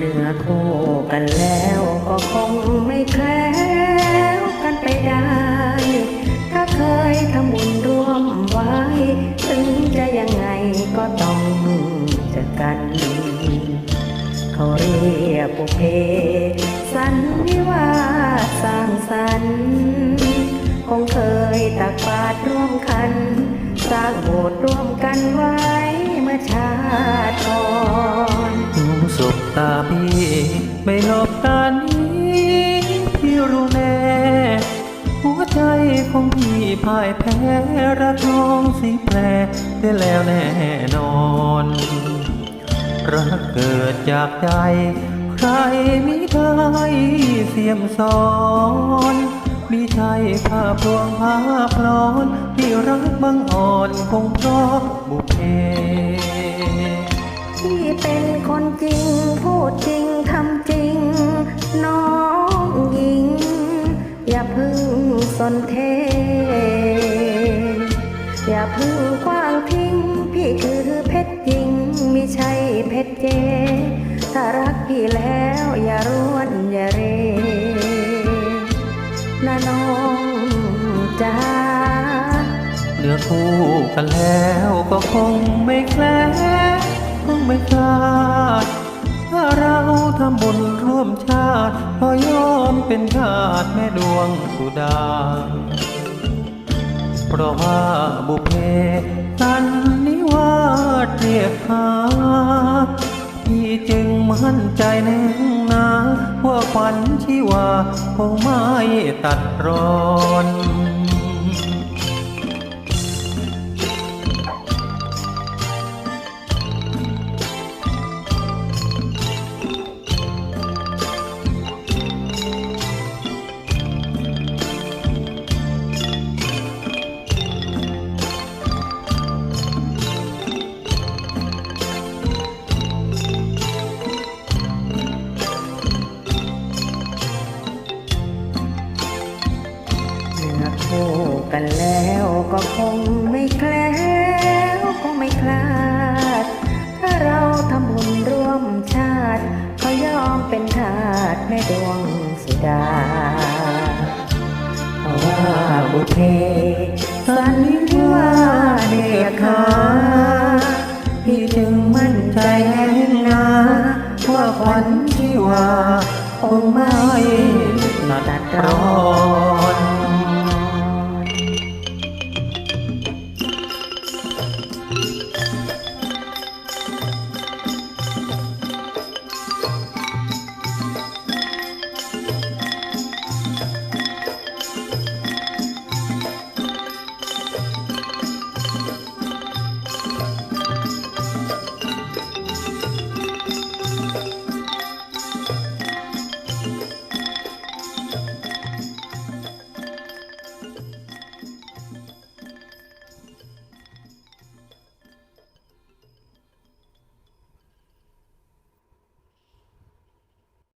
อคู่กันแล้วก็คงไม่แคล้วกันไปได้ ถ้าเคยทำบุญร่วมไว้ ถึงจะยังไงก็ต้องเจอกัน เขาเรียกบุเพ สันนิวาสร้างสรรค์คงเคยตักบาตรร่วมกัน สร้างโบสถ์ร่วมกันไว้เมื่อชาติก่อน พี่ไม่หลบตานี้พี่รู้แน่หัวใจของพี่พ่ายแพ้รักน้องสีแปรได้แล้วแน่นอนรักเกิดจากใจ ใครมิได้เสียมสอนมิใช่ภาพลวงภาพหลอนที่รักบังอ่อนคงเพราะบุพเพ ดจริงทำจริง น้องหญิง อย่าพึ่งสนเท อย่าพึ่งกว้างทิ้ง พี่คือเพชรจริงไม่ใช่เพชรเจ ถ้ารักพี่แล้วอย่าร้วนอย่าเรนะน้องจ้าเนื้อคู่กันแล้วก็คงไม่แคล้คงไม่คลาด ทำบุญร่วมชาติพอยอมเป็นทาสแม่ดวงสุดา เพราะว่าบุเพสันนิวาสเรียกหาพี่จึงมั่นใจแน่นาว่าขวัญชีวาคงไม่ตัดรอน คู่กันแล้วก็คงไม่แคล้วคงไม่คลาด ถ้าเราทำบุญร่วมชาติเขายอมเป็นทาสแม่ดวงสุดาเพราะว่าบุเพสันนิวาเรียกหาพี่จึงมั่นใจแน่นาว่าขวัญชีวาคงไม่ตัดรอ